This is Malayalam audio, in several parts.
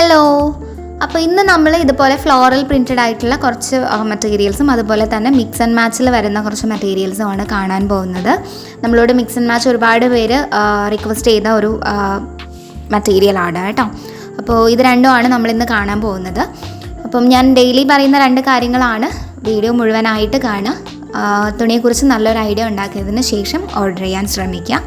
ഹലോ അപ്പോൾ ഇന്ന് നമ്മൾ ഇതുപോലെ ഫ്ലോറൽ പ്രിന്റഡ് ആയിട്ടുള്ള കുറച്ച് മെറ്റീരിയൽസും അതുപോലെ തന്നെ മിക്സ് ആൻഡ് മാച്ചിൽ വരുന്ന കുറച്ച് മെറ്റീരിയൽസും ആണ് കാണാൻ പോകുന്നത്. നമ്മളോട് മിക്സ് ആൻഡ് മാച്ച് ഒരുപാട് പേര് റിക്വസ്റ്റ് ചെയ്ത ഒരു മെറ്റീരിയൽ ആണ് കേട്ടോ. അപ്പോൾ ഇത് രണ്ടുമാണ് നമ്മൾ ഇന്ന് കാണാൻ പോകുന്നത്. അപ്പം ഞാൻ ഡെയിലി പറയുന്ന രണ്ട് കാര്യങ്ങളാണ് വീഡിയോ മുഴുവനായിട്ട് കാണുക. തുണിയെക്കുറിച്ച് നല്ലൊരു ഐഡിയ ഉണ്ടാക്കിയതിന് ശേഷം ഓർഡർ ചെയ്യാൻ ശ്രമിക്കുക.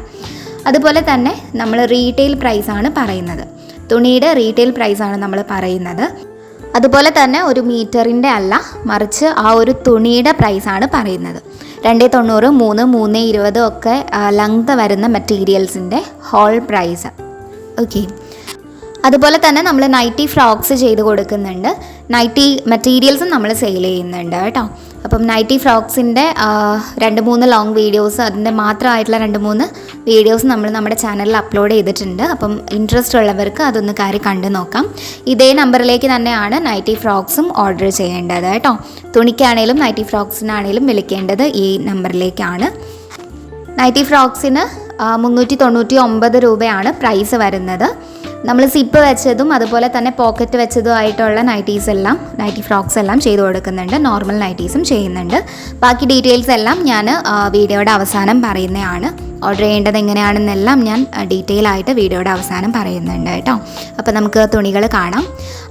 അതുപോലെ തന്നെ നമ്മൾ റീറ്റെയിൽ പ്രൈസാണ് പറയുന്നത്. തുണിയുടെ റീറ്റെയിൽ പ്രൈസാണ് നമ്മൾ പറയുന്നത്. അതുപോലെ തന്നെ ഒരു മീറ്ററിന്റെ അല്ല മറിച്ച് ആ ഒരു തുണിയുടെ പ്രൈസാണ് പറയുന്നത്. രണ്ടേ തൊണ്ണൂറ് മൂന്ന് മൂന്ന് ഇരുപത് ഒക്കെ ലെങ്ത് വരുന്ന മെറ്റീരിയൽസിന്റെ ഹോൾ പ്രൈസ് ഓക്കെ അതുപോലെ തന്നെ നമ്മൾ നൈറ്റി ഫ്രോക്സ് ചെയ്ത് കൊടുക്കുന്നുണ്ട്. നൈറ്റി മെറ്റീരിയൽസും നമ്മൾ സെയിൽ ചെയ്യുന്നുണ്ട് കേട്ടോ. അപ്പം നൈറ്റി ഫ്രോക്സിന്റെ രണ്ട് മൂന്ന് ലോങ് വീഡിയോസ് അതിന്റെ മാത്രമായിട്ടുള്ള രണ്ട് മൂന്ന് വീഡിയോസ് നമ്മൾ നമ്മുടെ ചാനലിൽ അപ്ലോഡ് ചെയ്തിട്ടുണ്ട്. അപ്പം ഇൻട്രസ്റ്റ് ഉള്ളവർക്ക് അതൊന്ന് കയറി കണ്ടു നോക്കാം. ഇതേ നമ്പറിലേക്ക് തന്നെയാണ് നൈറ്റി ഫ്രോക്സും ഓർഡർ ചെയ്യേണ്ടത് കേട്ടോ. തുണിക്കാണേലും നൈറ്റി ഫ്രോക്സിനാണേലും വിളിക്കേണ്ടത് ഈ നമ്പറിലേക്കാണ് നൈറ്റി ഫ്രോക്സിന് മുന്നൂറ്റി തൊണ്ണൂറ്റി ഒമ്പത് രൂപയാണ് പ്രൈസ് വരുന്നത്. നമ്മൾ സിപ്പ് വെച്ചതും അതുപോലെ തന്നെ പോക്കറ്റ് വെച്ചതും ആയിട്ടുള്ള നൈറ്റീസ് എല്ലാം നൈറ്റി ഫ്രോക്സ് എല്ലാം ചെയ്തു കൊടുക്കുന്നുണ്ട്. നോർമൽ നൈറ്റീസും ചെയ്യുന്നുണ്ട്. ബാക്കി ഡീറ്റെയിൽസ് എല്ലാം ഞാൻ വീഡിയോയുടെ അവസാനം പറയുന്നതാണ്. ഓർഡർ ചെയ്യേണ്ടത് എങ്ങനെയാണെന്നെല്ലാം ഞാൻ ഡീറ്റെയിൽ ആയിട്ട് വീഡിയോയുടെ അവസാനം പറയുന്നുണ്ട് കേട്ടോ. അപ്പോൾ നമുക്ക് തുണികൾ കാണാം.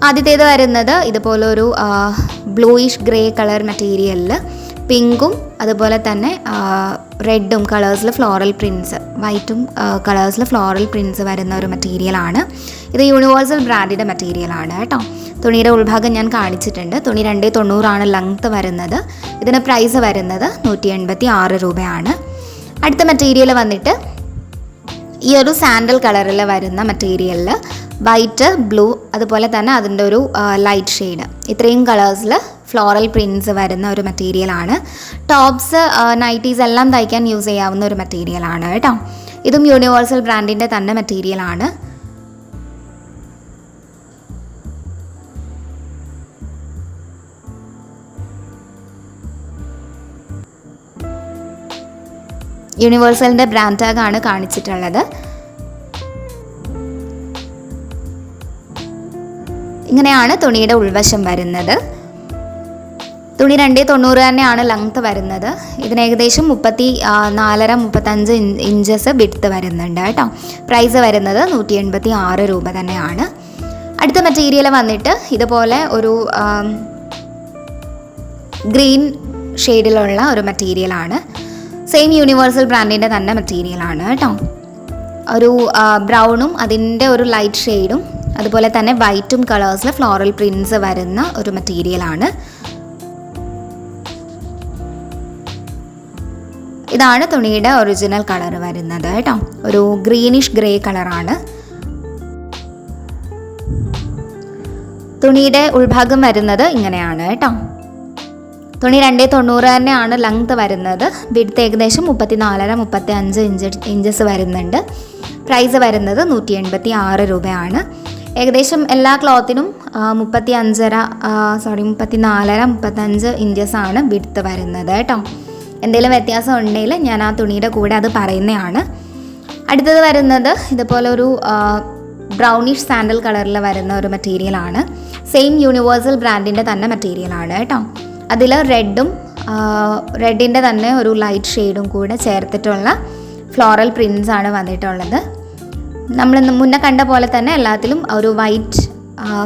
ആദ്യത്തേത് വരുന്നത് ഇതുപോലൊരു ബ്ലൂയിഷ് ഗ്രേ കളർ മെറ്റീരിയലിൽ പിങ്കും അതുപോലെ തന്നെ റെഡും കളേഴ്സിൽ ഫ്ലോറൽ പ്രിൻസ് വൈറ്റും കളേഴ്സിൽ ഫ്ലോറൽ പ്രിൻസ് വരുന്ന ഒരു മെറ്റീരിയലാണ് ഇത് യൂണിവേഴ്സൽ ബ്രാൻഡിന്റെ മെറ്റീരിയലാണ് കേട്ടോ. തുണിയുടെ ഉൾഭാഗം ഞാൻ കാണിച്ചിട്ടുണ്ട്. തുണി രണ്ടേ തൊണ്ണൂറാണ് ലെങ്ത്ത് വരുന്നത്. ഇതിന് പ്രൈസ് വരുന്നത് നൂറ്റി എൺപത്തി ആറ് രൂപയാണ്. അടുത്ത മെറ്റീരിയൽ വന്നിട്ട് ഈ ഒരു സാൻഡൽ കളറിൽ വരുന്ന മെറ്റീരിയലിൽ വൈറ്റ് ബ്ലൂ അതുപോലെ തന്നെ അതിന്റെ ഒരു ലൈറ്റ് ഷെയ്ഡ് ഇത്രയും കളേഴ്സിൽ ഫ്ലോറൽ പ്രിൻസ് വരുന്ന ഒരു മെറ്റീരിയലാണ് ടോപ്സ് നൈറ്റീസ് എല്ലാം തയ്ക്കാൻ യൂസ് ചെയ്യാവുന്ന ഒരു മെറ്റീരിയലാണ് കേട്ടോ. ഇതും യൂണിവേഴ്സൽ ബ്രാൻഡിന്റെ തന്നെ മെറ്റീരിയലാണ് യൂണിവേഴ്സലിന്റെ ബ്രാൻഡ് ടാഗാണ് കാണിച്ചിട്ടുള്ളത്. ഇങ്ങനെയാണ് തുണിയുടെ ഉൾവശം വരുന്നത്. തുണി രണ്ടേ തൊണ്ണൂറ് തന്നെയാണ് ലെങ്ത് വരുന്നത്. ഇതിന് ഏകദേശം മുപ്പത്തി നാലര മുപ്പത്തഞ്ച് ഇഞ്ചസ് വിട്ത്ത് വരുന്നുണ്ട് കേട്ടോ. പ്രൈസ് വരുന്നത് നൂറ്റി എൺപത്തി ആറ് രൂപ തന്നെയാണ്. അടുത്ത മെറ്റീരിയൽ വന്നിട്ട് ഇതുപോലെ ഒരു ഗ്രീൻ ഷെയ്ഡിലുള്ള ഒരു മെറ്റീരിയലാണ് സെയിം യൂണിവേഴ്സൽ ബ്രാൻഡിന്റെ തന്നെ മെറ്റീരിയലാണ് കേട്ടോ ഒരു ബ്രൗണും അതിന്റെ ഒരു ലൈറ്റ് ഷെയ്ഡും അതുപോലെ തന്നെ വൈറ്റും കളേഴ്സിൽ ഫ്ലോറൽ പ്രിൻസ് വരുന്ന ഒരു മെറ്റീരിയലാണ് ഇതാണ് തുണിയുടെ ഒറിജിനൽ കളർ വരുന്നത് കേട്ടോ ഒരു ഗ്രീനിഷ് ഗ്രേ കളറാണ് തുണിയുടെ ഉൾഭാഗം വരുന്നത് ഇങ്ങനെയാണ് കേട്ടോ തുണി രണ്ടേ തൊണ്ണൂറ് തന്നെയാണ് ലെങ്ത് വരുന്നത്. വിടുത്ത് ഏകദേശം മുപ്പത്തി നാലര മുപ്പത്തി അഞ്ച് ഇഞ്ച് ഇഞ്ചസ് വരുന്നുണ്ട്. പ്രൈസ് വരുന്നത് നൂറ്റി എൺപത്തി ആറ് രൂപയാണ്. ഏകദേശം എല്ലാ ക്ലോത്തിനും മുപ്പത്തി അഞ്ചര സോറി മുപ്പത്തി നാലര മുപ്പത്തഞ്ച് ഇഞ്ചസ് ആണ് വിടുത്ത് വരുന്നത് കേട്ടോ. എന്തെങ്കിലും വ്യത്യാസം ഉണ്ടെങ്കിൽ ഞാൻ ആ തുണിയുടെ കൂടെ അത് പറയുന്നതാണ്. അടുത്തത് വരുന്നത് ഇതുപോലെ ഒരു ബ്രൗണിഷ് സാൻഡൽ കളറിൽ വരുന്ന ഒരു മെറ്റീരിയലാണ് സെയിം യൂണിവേഴ്സൽ ബ്രാൻഡിന്റെ തന്നെ മെറ്റീരിയലാണ് കേട്ടോ. അതിൽ റെഡും റെഡിന്റെ തന്നെ ഒരു ലൈറ്റ് ഷെയ്ഡും കൂടെ ചേർത്തിട്ടുള്ള ഫ്ലോറൽ പ്രിൻസ് ആണ് വന്നിട്ടുള്ളത്. നമ്മൾ മുന്നേ കണ്ട പോലെ തന്നെ എല്ലാത്തിലും ഒരു വൈറ്റ്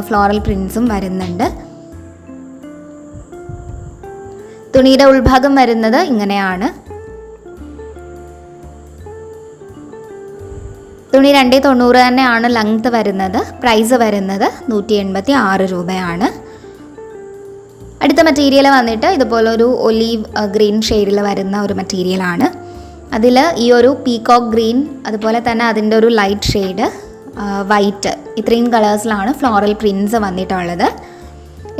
ഫ്ലോറൽ പ്രിൻസും വരുന്നുണ്ട്. തുണിയുടെ ഉൾഭാഗം വരുന്നത് ഇങ്ങനെയാണ്. തുണി രണ്ടേ തൊണ്ണൂറ് തന്നെയാണ് ലെങ്ത് വരുന്നത്. പ്രൈസ് വരുന്നത് നൂറ്റി എൺപത്തി ആറ് രൂപയാണ്. അടുത്ത മെറ്റീരിയൽ വന്നിട്ട് ഇതുപോലെ ഒരു ഒലീവ് ഗ്രീൻ ഷെയ്ഡിൽ വരുന്ന ഒരു മെറ്റീരിയലാണ് അതിൽ ഈ ഒരു പീകോക്ക് ഗ്രീൻ അതുപോലെ തന്നെ അതിന്റെ ഒരു ലൈറ്റ് ഷെയ്ഡ് വൈറ്റ് ഇത്രയും കളേഴ്സിലാണ് ഫ്ലോറൽ പ്രിൻസ് വന്നിട്ടുള്ളത്.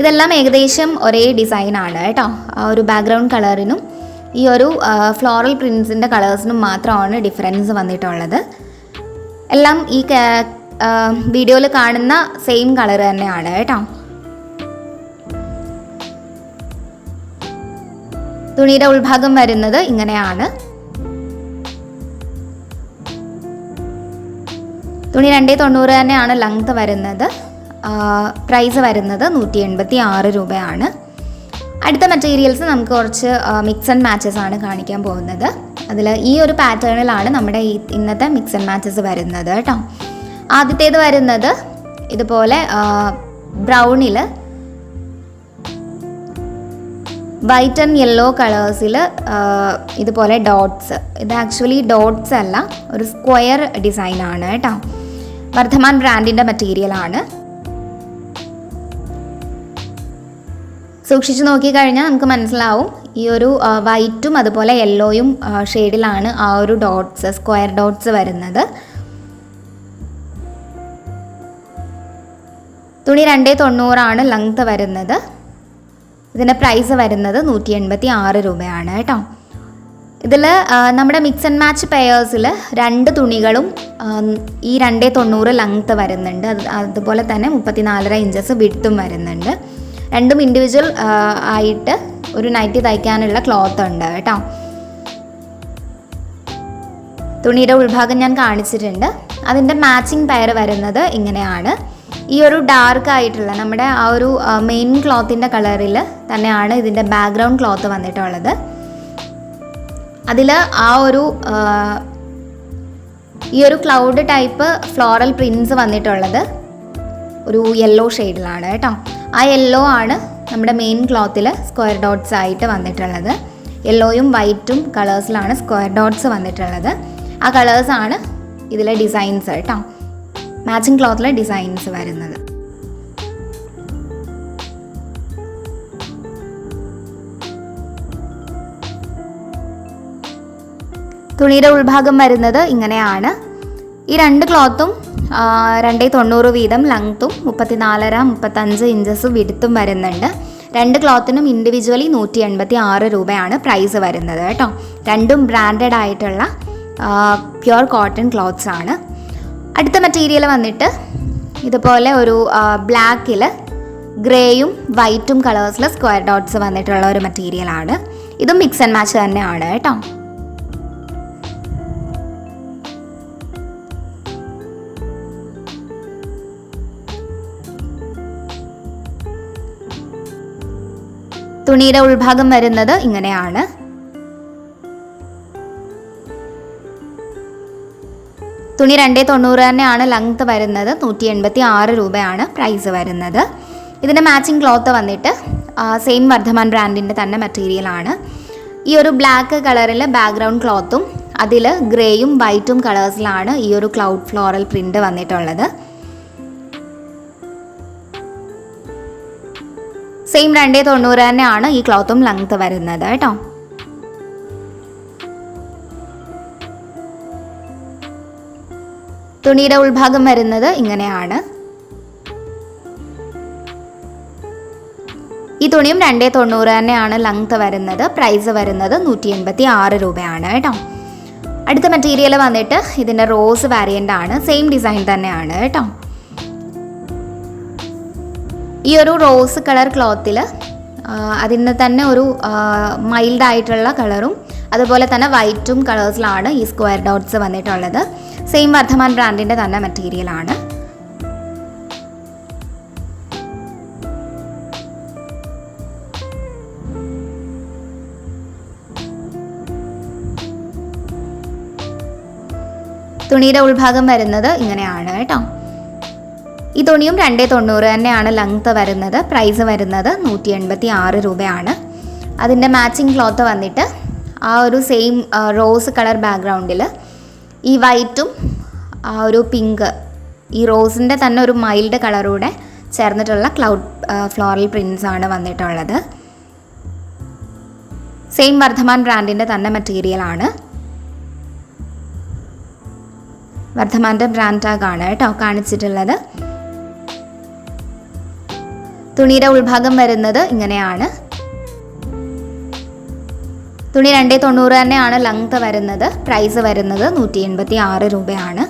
ഇതെല്ലാം ഏകദേശം ഒരേ ഡിസൈനാണ് കേട്ടോ. ആ ഒരു ബാക്ക്ഗ്രൗണ്ട് കളറിനും ഈ ഒരു ഫ്ലോറൽ പ്രിൻസിന്റെ കളേഴ്സിനും മാത്രമാണ് ഡിഫറൻസ് വന്നിട്ടുള്ളത്. എല്ലാം ഈ വീഡിയോയിൽ കാണുന്ന സെയിം കളർ തന്നെയാണ് കേട്ടോ. തുണിയുടെ ഉൾഭാഗം വരുന്നത് ഇങ്ങനെയാണ്. തുണി രണ്ടേ തൊണ്ണൂറ് തന്നെയാണ് ലെങ്ത് വരുന്നത്. പ്രൈസ് വരുന്നത് നൂറ്റി എൺപത്തി ആറ് രൂപയാണ്. അടുത്ത മെറ്റീരിയൽസ് നമുക്ക് കുറച്ച് മിക്സ് ആൻഡ് മാച്ചസ് ആണ് കാണിക്കാൻ പോകുന്നത്. അതിൽ ഈ ഒരു പാറ്റേണിലാണ് നമ്മുടെ ഈ ഇന്നത്തെ മിക്സ് ആൻഡ് മാച്ചസ് വരുന്നത് കേട്ടോ. ആദ്യത്തേത് വരുന്നത് ഇതുപോലെ ബ്രൗണിൽ വൈറ്റ് ആൻഡ് യെല്ലോ കളേഴ്സിൽ ഇതുപോലെ ഡോട്ട്സ് ഇത് ആക്ച്വലി ഡോട്ട്സ് അല്ല ഒരു സ്ക്വയർ ഡിസൈൻ ആണ് കേട്ടോ. വർദ്ധമാൻ ബ്രാൻഡിന്റെ മെറ്റീരിയലാണ് സൂക്ഷിച്ചു നോക്കിക്കഴിഞ്ഞാൽ നമുക്ക് മനസ്സിലാവും ഈ ഒരു വൈറ്റും അതുപോലെ യെല്ലോയും ഷെയ്ഡിലാണ് ആ ഒരു ഡോട്ട്സ് സ്ക്വയർ ഡോട്ട്സ് വരുന്നത്. തുണി രണ്ടേ തൊണ്ണൂറാണ് ലെങ്ത് വരുന്നത്. ഇതിന്റെ പ്രൈസ് വരുന്നത് നൂറ്റി എൺപത്തി ആറ് രൂപയാണ് കേട്ടോ. ഇതിൽ നമ്മുടെ മിക്സ് ആൻഡ് മാച്ച് പെയേഴ്സിൽ രണ്ട് തുണികളും ഈ രണ്ടേ തൊണ്ണൂറ് ലെങ്ത്ത് വരുന്നുണ്ട്. അത് അതുപോലെ തന്നെ മുപ്പത്തി നാലര ഇഞ്ചസ് വിടുത്തും വരുന്നുണ്ട്. രണ്ടും ഇൻഡിവിജ്വൽ ആയിട്ട് ഒരു നൈറ്റി തയ്ക്കാനുള്ള ക്ലോത്ത് ഉണ്ട് കേട്ടോ. തുണിയുടെ ഉൾഭാഗം ഞാൻ കാണിച്ചിട്ടുണ്ട്. അതിന്റെ മാച്ചിങ് പെയർ വരുന്നത് ഇങ്ങനെയാണ്. ഈ ഒരു ഡാർക്ക് ആയിട്ടുള്ള നമ്മുടെ ആ ഒരു മെയിൻ ക്ലോത്തിന്റെ കളറിൽ തന്നെയാണ് ഇതിന്റെ ബാക്ക്ഗ്രൗണ്ട് ക്ലോത്ത് വന്നിട്ടുള്ളത്. അതിൽ ആ ഒരു ഈ ഒരു ക്ലൗഡ് ടൈപ്പ് ഫ്ലോറൽ പ്രിൻസ് വന്നിട്ടുള്ളത് ഒരു യെല്ലോ ഷെയ്ഡിലാണ് കേട്ടോ. ആ യെല്ലോ ആണ് നമ്മുടെ മെയിൻ ക്ലോത്തിൽ സ്ക്വയർ ഡോട്ട്സ് ആയിട്ട് വന്നിട്ടുള്ളത്. യെല്ലോയും വൈറ്റും കളേഴ്സിലാണ് സ്ക്വയർ ഡോട്ട്സ് വന്നിട്ടുള്ളത്. ആ കളേഴ്സാണ് ഇതിലെ ഡിസൈൻസ് കേട്ടോ. മാച്ചിങ് ക്ലോത്തിലെ ഡിസൈൻസ് വരുന്നത്. തുണിയുടെ ഉൾഭാഗം വരുന്നത് ഇങ്ങനെയാണ്. ഈ രണ്ട് ക്ലോത്തും രണ്ടേ തൊണ്ണൂറ് വീതം ലെങ്ത്തും മുപ്പത്തിനാലര മുപ്പത്തഞ്ച് ഇഞ്ചസ് വിടുത്തും വരുന്നുണ്ട്. രണ്ട് ക്ലോത്തിനും ഇൻഡിവിജ്വലി നൂറ്റി എൺപത്തി ആറ് രൂപയാണ് പ്രൈസ് വരുന്നത് കേട്ടോ. രണ്ടും ബ്രാൻഡഡ് ആയിട്ടുള്ള പ്യുവർ കോട്ടൺ ക്ലോത്ത്സ് ആണ്. അടുത്ത മെറ്റീരിയൽ വന്നിട്ട് ഇതുപോലെ ഒരു ബ്ലാക്കിൽ ഗ്രേയും വൈറ്റും കളേഴ്സിൽ സ്ക്വയർ ഡോട്ട്സ് വന്നിട്ടുള്ള ഒരു മെറ്റീരിയലാണ് ഇതും മിക്സ് ആൻഡ് മാച്ച് തന്നെയാണ് കേട്ടോ. തുണിയുടെ ഉൾഭാഗം വരുന്നത് ഇങ്ങനെയാണ്. തുണി രണ്ടേ തൊണ്ണൂറ് തന്നെയാണ് ലെങ്ത് വരുന്നത്. നൂറ്റി എൺപത്തി ആറ് രൂപയാണ് പ്രൈസ് വരുന്നത്. ഇതിന്റെ മാച്ചിങ് ക്ലോത്ത് വന്നിട്ട് സെയിം വർദ്ധമാൻ ബ്രാൻഡിന്റെ തന്നെ മെറ്റീരിയലാണ് ഈ ഒരു ബ്ലാക്ക് കളറിൽ ബാക്ക്ഗ്രൗണ്ട് ക്ലോത്തും അതിൽ ഗ്രേയും വൈറ്റും കളേഴ്സിലാണ് ഈ ഒരു ക്ലൗഡ് ഫ്ലോറൽ പ്രിന്റ് വന്നിട്ടുള്ളത്. സെയിം രണ്ടേ തൊണ്ണൂറ് തന്നെയാണ് ഈ ക്ലോത്തും ലെങ്ത് വരുന്നത് കേട്ടോ. തുണിയുടെ ഉൾഭാഗം വരുന്നത് ഇങ്ങനെയാണ്. ഈ തുണിയും രണ്ടേ തൊണ്ണൂറ് തന്നെയാണ് ലെങ്ത് വരുന്നത്. പ്രൈസ് വരുന്നത് നൂറ്റി എൺപത്തി ആറ് രൂപയാണ് കേട്ടോ. അടുത്ത മെറ്റീരിയൽ വന്നിട്ട് ഇതിന്റെ റോസ് വാരിയന്റ് ആണ്. സെയിം ഡിസൈൻ തന്നെയാണ് കേട്ടോ. ഈ ഒരു റോസ് കളർ ക്ലോത്തിൽ അതിന് തന്നെ ഒരു മൈൽഡായിട്ടുള്ള കളറും അതുപോലെ തന്നെ വൈറ്റും കളേഴ്സിലാണ് ഈ സ്ക്വയർ ഡോട്ട്സ് വന്നിട്ടുള്ളത്. സെയിം വർദ്ധമാൻ ബ്രാൻഡിന്റെ തന്നെ മെറ്റീരിയലാണ് തുണിയുടെ ഉൾഭാഗം വരുന്നത് ഇങ്ങനെയാണ് കേട്ടോ. ഈ തുണിയും രണ്ടേ തൊണ്ണൂറ് തന്നെയാണ് ലെങ്ത്ത് വരുന്നത്. പ്രൈസ് വരുന്നത് നൂറ്റി എൺപത്തി ആറ് രൂപയാണ്. അതിന്റെ മാച്ചിങ് ക്ലോത്ത് വന്നിട്ട് ആ ഒരു സെയിം റോസ് കളർ ബാക്ക്ഗ്രൗണ്ടിൽ ഈ വൈറ്റും ആ ഒരു പിങ്ക് ഈ റോസിന്റെ തന്നെ ഒരു മൈൽഡ് കളറൂടെ ചേർന്നിട്ടുള്ള ക്ലൗഡ് ഫ്ലോറൽ പ്രിൻസ് ആണ് വന്നിട്ടുള്ളത്. സെയിം വർദ്ധമാൻ ബ്രാൻഡിന്റെ തന്നെ മെറ്റീരിയൽ ആണ്. വർദ്ധമാന്റെ ബ്രാൻഡ് ടാഗാണ് കേട്ടോ കാണിച്ചിട്ടുള്ളത്. തുണിയുടെ ഉൾഭാഗം വരുന്നത് ഇങ്ങനെയാണ്. തുണി രണ്ടേ തൊണ്ണൂറ് തന്നെയാണ് ലെങ്ത് വരുന്നത്. പ്രൈസ് വരുന്നത് നൂറ്റി എൺപത്തി ആറ് രൂപയാണ്.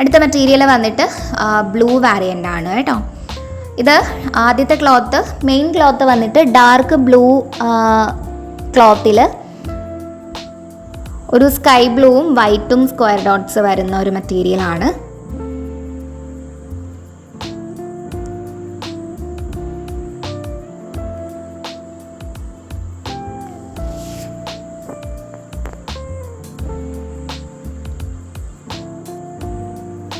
അടുത്ത മെറ്റീരിയൽ വന്നിട്ട് ബ്ലൂ വാരിയന്റ് ആണ് കേട്ടോ. ഇത് ആദ്യത്തെ ക്ലോത്ത് മെയിൻ ക്ലോത്ത് വന്നിട്ട് ഡാർക്ക് ബ്ലൂ ക്ലോത്തിൽ ഒരു സ്കൈ ബ്ലൂവും വൈറ്റും സ്ക്വയർ ഡോട്ട്സ് വരുന്ന ഒരു മെറ്റീരിയലാണ്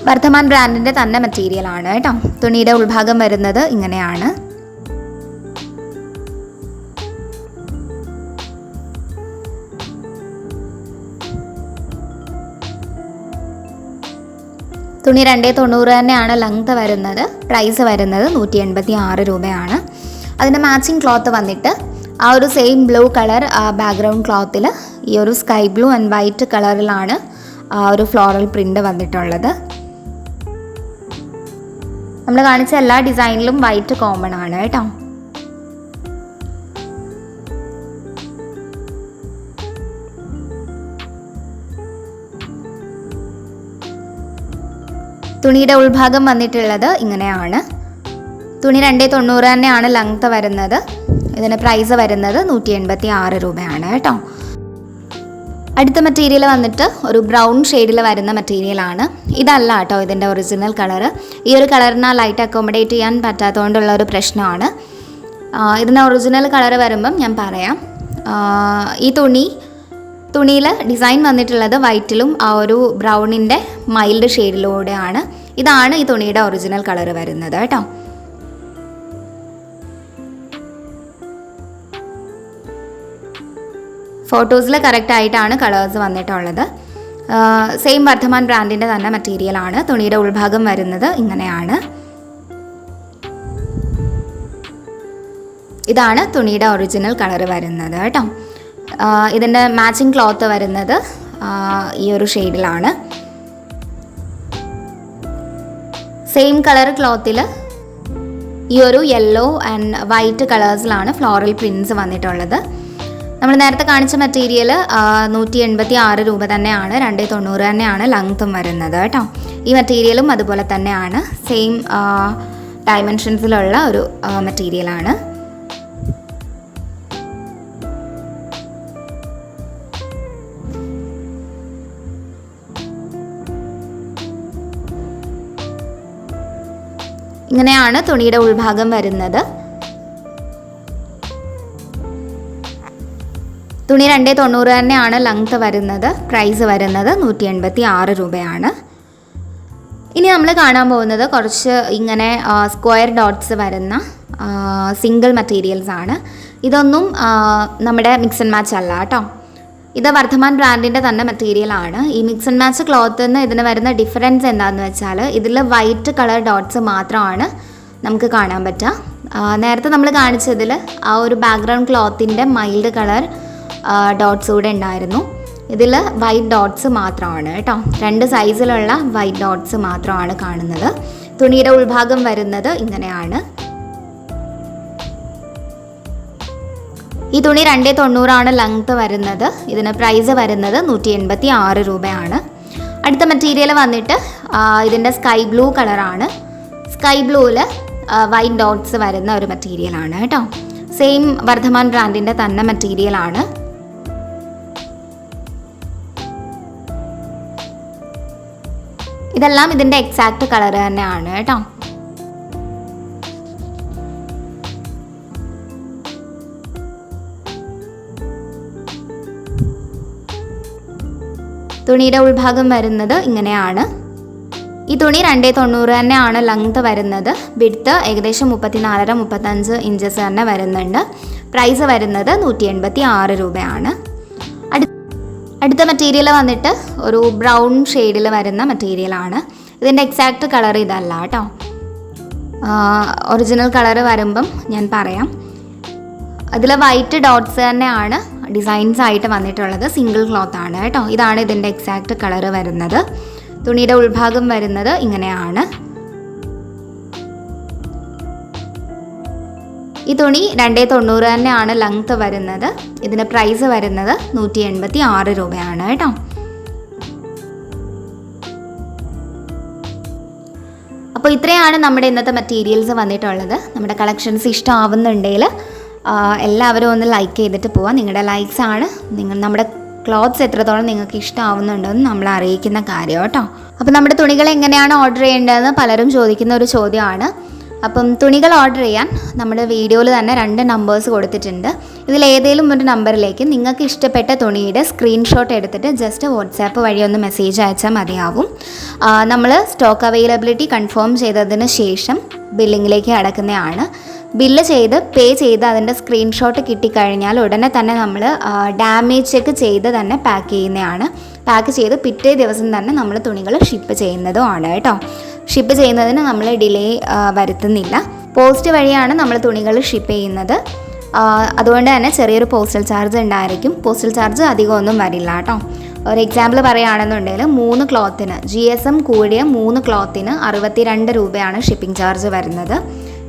വർദ്ധമാൻ ബ്രാൻഡിന്റെ തന്നെ മെറ്റീരിയലാണ് കേട്ടോ. തുണിയുടെ ഉൾഭാഗം വരുന്നത് ഇങ്ങനെയാണ്. തുണി രണ്ടേ തൊണ്ണൂറ് തന്നെയാണ് ലെങ്ത് വരുന്നത്. പ്രൈസ് വരുന്നത് നൂറ്റി എൺപത്തി ആറ് രൂപയാണ്. അതിന്റെ മാച്ചിങ് ക്ലോത്ത് വന്നിട്ട് ആ ഒരു സെയിം ബ്ലൂ കളർ ബാക്ക്ഗ്രൗണ്ട് ക്ലോത്തിൽ ഈ ഒരു സ്കൈ ബ്ലൂ ആൻഡ് വൈറ്റ് കളറിലാണ് ആ ഒരു ഫ്ലോറൽ പ്രിന്റ് വന്നിട്ടുള്ളത്. നമ്മൾ കാണിച്ച എല്ലാ ഡിസൈനിലും വൈറ്റ് കോമൺ ആണ് കേട്ടോ. തുണിയുടെ ഉൾഭാഗം വന്നിട്ടുള്ളത് ഇങ്ങനെയാണ്. തുണി രണ്ടേ തൊണ്ണൂറ് തന്നെയാണ് ലെങ്ത് വരുന്നത്. ഇതിന് പ്രൈസ് വരുന്നത് നൂറ്റി എൺപത്തി ആറ് രൂപയാണ് കേട്ടോ. അടുത്ത മെറ്റീരിയൽ വന്നിട്ട് ഒരു ബ്രൗൺ ഷെയ്ഡിൽ വരുന്ന മെറ്റീരിയലാണ് ഇതല്ല കേട്ടോ ഇതിന്റെ ഒറിജിനൽ കളർ ഈ ഒരു കളറിന് ലൈറ്റ് അക്കോമഡേറ്റ് ചെയ്യാൻ പറ്റാത്തതുകൊണ്ടുള്ള ഒരു പ്രശ്നമാണ്. ഇതിന്റെ ഒറിജിനൽ കളർ വരുമ്പം ഞാൻ പറയാം. ഈ തുണി തുണിയിൽ ഡിസൈൻ വന്നിട്ടുള്ളത് വൈറ്റിലും ആ ഒരു ബ്രൗണിന്റെ മൈൽഡ് ഷെയ്ഡിലൂടെയാണ് ഇതാണ് ഈ തുണിയുടെ ഒറിജിനൽ കളർ വരുന്നത് കേട്ടോ. ഫോട്ടോസിൽ കറക്റ്റ് ആയിട്ടാണ് കളേഴ്സ് വന്നിട്ടുള്ളത്. സെയിം വർദ്ധമാൻ ബ്രാൻഡിന്റെ തന്നെ മെറ്റീരിയലാണ് തുണിയുടെ ഉൾഭാഗം വരുന്നത് ഇങ്ങനെയാണ്. ഇതാണ് തുണിയുടെ ഒറിജിനൽ കളർ വരുന്നത് കേട്ടോ. ഇതിന്റെ മാച്ചിങ് ക്ലോത്ത് വരുന്നത് ഈ ഒരു ഷെയ്ഡിലാണ് സെയിം കളർ ക്ലോത്തിൽ ഈ ഒരു യെല്ലോ ആൻഡ് വൈറ്റ് കളേഴ്സിലാണ് ഫ്ലോറൽ പ്രിൻസ് വന്നിട്ടുള്ളത്. നമ്മൾ നേരത്തെ കാണിച്ച മെറ്റീരിയൽ നൂറ്റി എൺപത്തി ആറ് രൂപ തന്നെയാണ് രണ്ട് തൊണ്ണൂറ് തന്നെയാണ് ലെങ്ത്തും വരുന്നത് കേട്ടോ. ഈ മെറ്റീരിയലും അതുപോലെ തന്നെയാണ് സെയിം ഡയമെൻഷൻസിലുള്ള ഒരു മെറ്റീരിയലാണ് ഇങ്ങനെയാണ് തുണിയുടെ ഉൾഭാഗം വരുന്നത്. തുണി രണ്ട് തൊണ്ണൂറ് തന്നെയാണ് ലെങ്ത് വരുന്നത്. പ്രൈസ് വരുന്നത് നൂറ്റി എൺപത്തി ആറ് രൂപയാണ്. ഇനി നമ്മൾ കാണാൻ പോകുന്നത് കുറച്ച് ഇങ്ങനെ സ്ക്വയർ ഡോട്ട്സ് വരുന്ന സിംഗിൾ മെറ്റീരിയൽസ് ആണ്. ഇതൊന്നും നമ്മുടെ മിക്സ് ആൻഡ് മാച്ച് അല്ല കേട്ടോ. ഇത് വർദ്ധമാൻ ബ്രാൻഡിന്റെ തന്നെ മെറ്റീരിയൽ ആണ്. ഈ മിക്സ് ആൻഡ് മാച്ച് ക്ലോത്ത് നിന്ന് ഇതിന് വരുന്ന ഡിഫറൻസ് എന്താണെന്ന് വെച്ചാൽ ഇതിൽ വൈറ്റ് കളർ ഡോട്ട്സ് മാത്രമാണ് നമുക്ക് കാണാൻ പറ്റുക. നേരത്തെ നമ്മൾ കാണിച്ചതിൽ ആ ഒരു ബാക്ക്ഗ്രൗണ്ട് ക്ലോത്തിന്റെ മൈൽഡ് കളർ ഡോട്ട്സ് കൂടെ ഉണ്ടായിരുന്നു. ഇതിൽ വൈറ്റ് ഡോട്ട്സ് മാത്രമാണ് കേട്ടോ. രണ്ട് സൈസിലുള്ള വൈറ്റ് ഡോട്ട്സ് മാത്രമാണ് കാണുന്നത്. തുണിയുടെ ഉൾഭാഗം വരുന്നത് ഇങ്ങനെയാണ്. ഈ തുണി രണ്ടേ തൊണ്ണൂറാണ് ലെങ്ത് വരുന്നത്. ഇതിന് പ്രൈസ് വരുന്നത് നൂറ്റി എൺപത്തി ആറ് രൂപയാണ്. അടുത്ത മെറ്റീരിയൽ വന്നിട്ട് ഇതിന്റെ സ്കൈ ബ്ലൂ കളറാണ് സ്കൈ ബ്ലൂവിൽ വൈറ്റ് ഡോട്ട്സ് വരുന്ന ഒരു മെറ്റീരിയലാണ് കേട്ടോ. സെയിം വർദ്ധമാൻ ബ്രാൻഡിന്റെ തന്നെ മെറ്റീരിയലാണ് ഇതെല്ലാം ഇതിന്റെ എക്സാക്റ്റ് കളർ തന്നെയാണ് കേട്ടോ. തുണിയുടെ ഉൾഭാഗം വരുന്നത് ഇങ്ങനെയാണ്. ഈ തുണി രണ്ടേ തൊണ്ണൂറ് തന്നെയാണ് ലെങ്ത് വരുന്നത്. വിടുത്ത് ഏകദേശം മുപ്പത്തിനാലര മുപ്പത്തഞ്ച് ഇഞ്ചസ് തന്നെ വരുന്നുണ്ട്. പ്രൈസ് വരുന്നത് നൂറ്റി എൺപത്തി ആറ് രൂപയാണ്. അടുത്ത മെറ്റീരിയൽ വന്നിട്ട് ഒരു ബ്രൗൺ ഷെയ്ഡിൽ വരുന്ന മെറ്റീരിയലാണ് ഇതിന്റെ എക്സാക്റ്റ് കളർ ഇതല്ല കേട്ടോ. ഒറിജിനൽ കളർ വരുമ്പം ഞാൻ പറയാം. അതിൽ വൈറ്റ് ഡോട്ട്സ് തന്നെയാണ് ഡിസൈൻസ് ആയിട്ട് വന്നിട്ടുള്ളത്. സിംഗിൾ ക്ലോത്ത് ആണ് കേട്ടോ. ഇതാണ് ഇതിന്റെ എക്സാക്റ്റ് കളർ വരുന്നത്. തുണിയുടെ ഉൾഭാഗം വരുന്നത് ഇങ്ങനെയാണ്. ഈ തുണി രണ്ടേ തൊണ്ണൂറ് തന്നെയാണ് ലെങ്ത്ത് വരുന്നത്. ഇതിന് പ്രൈസ് വരുന്നത് നൂറ്റി എൺപത്തി ആറ് രൂപയാണ് കേട്ടോ. അപ്പോൾ ഇത്രയാണ് നമ്മുടെ ഇന്നത്തെ മെറ്റീരിയൽസ് വന്നിട്ടുള്ളത്. നമ്മുടെ കളക്ഷൻസ് ഇഷ്ടമാവുന്നുണ്ടെങ്കിൽ എല്ലാവരും ഒന്ന് ലൈക്ക് ചെയ്തിട്ട് പോവാം. നിങ്ങളുടെ ലൈക്സ് ആണ്. നിങ്ങൾ നമ്മുടെ ക്ലോത്ത്സ് എത്രത്തോളം നിങ്ങൾക്ക് ഇഷ്ടമാവുന്നുണ്ടെന്ന് നമ്മളെ അറിയിക്കുന്ന കാര്യം കേട്ടോ. അപ്പോൾ നമ്മുടെ തുണികൾ എങ്ങനെയാണ് ഓർഡർ ചെയ്യേണ്ടതെന്ന് പലരും ചോദിക്കുന്ന ഒരു ചോദ്യമാണ്. അപ്പം തുണികൾ ഓർഡർ ചെയ്യാൻ നമ്മുടെ വീഡിയോയിൽ തന്നെ രണ്ട് നമ്പേഴ്സ് കൊടുത്തിട്ടുണ്ട്. ഇതിൽ ഏതെങ്കിലും ഒരു നമ്പറിലേക്ക് നിങ്ങൾക്ക് ഇഷ്ടപ്പെട്ട തുണിയുടെ സ്ക്രീൻഷോട്ട് എടുത്തിട്ട് ജസ്റ്റ് വാട്സാപ്പ് വഴി ഒന്ന് മെസ്സേജ് അയച്ചാൽ മതിയാവും. നമ്മൾ സ്റ്റോക്ക് അവൈലബിലിറ്റി കൺഫേം ചെയ്തതിന് ശേഷം ബില്ലിങ്ങിലേക്ക് അടക്കുന്നതാണ്. ബില്ല് ചെയ്ത് പേ ചെയ്ത് അതിന്റെ സ്ക്രീൻഷോട്ട് കിട്ടിക്കഴിഞ്ഞാൽ ഉടനെ തന്നെ നമ്മൾ ഡാമേജ് ചെക്ക് ചെയ്ത് തന്നെ പാക്ക് ചെയ്യുന്നതാണ്. പാക്ക് ചെയ്ത് പിറ്റേ ദിവസം തന്നെ നമ്മൾ തുണികൾ ഷിപ്പ് ചെയ്യുന്നതും ആണ് കേട്ടോ. ഷിപ്പ് ചെയ്യുന്നതിന് നമ്മൾ ഡിലേ വരുത്തുന്നില്ല. പോസ്റ്റ് വഴിയാണ് നമ്മൾ തുണികൾ ഷിപ്പ് ചെയ്യുന്നത്. അതുകൊണ്ട് തന്നെ ചെറിയൊരു പോസ്റ്റൽ ചാർജ് ഉണ്ടായിരിക്കും. പോസ്റ്റൽ ചാർജ് അധികമൊന്നും വരില്ല കേട്ടോ. ഒരു എക്സാമ്പിൾ പറയുകയാണെന്നുണ്ടെങ്കിൽ മൂന്ന് ക്ലോത്തിന് ജി എസ് എം കൂടിയ മൂന്ന് ക്ലോത്തിന് അറുപത്തിരണ്ട് രൂപയാണ് ഷിപ്പിംഗ് ചാർജ് വരുന്നത്.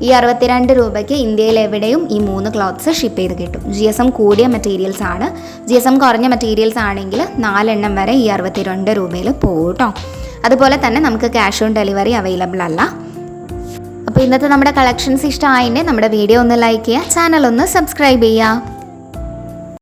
ഈ അറുപത്തിരണ്ട് രൂപയ്ക്ക് ഇന്ത്യയിൽ എവിടെയും ഈ മൂന്ന് ക്ലോത്ത്സ് ഷിപ്പ് ചെയ്ത് കിട്ടും. ജി എസ് എം കൂടിയ മെറ്റീരിയൽസ് ആണ്. ജി എസ് എം കുറഞ്ഞ മെറ്റീരിയൽസ് ആണെങ്കിൽ നാലെണ്ണം വരെ ഈ അറുപത്തിരണ്ട് രൂപയിൽ പോകും കേട്ടോ. അതുപോലെ തന്നെ നമുക്ക് ക്യാഷ് ഓൺ ഡെലിവറി അവൈലബിൾ അല്ല. അപ്പോൾ ഇന്നത്തെ നമ്മുടെ കളക്ഷൻസ് ഇഷ്ടമായതിന്റെ നമ്മുടെ വീഡിയോ ഒന്ന് ലൈക്ക് ചെയ്യുക ചാനൽ ഒന്ന് സബ്സ്ക്രൈബ് ചെയ്യുക.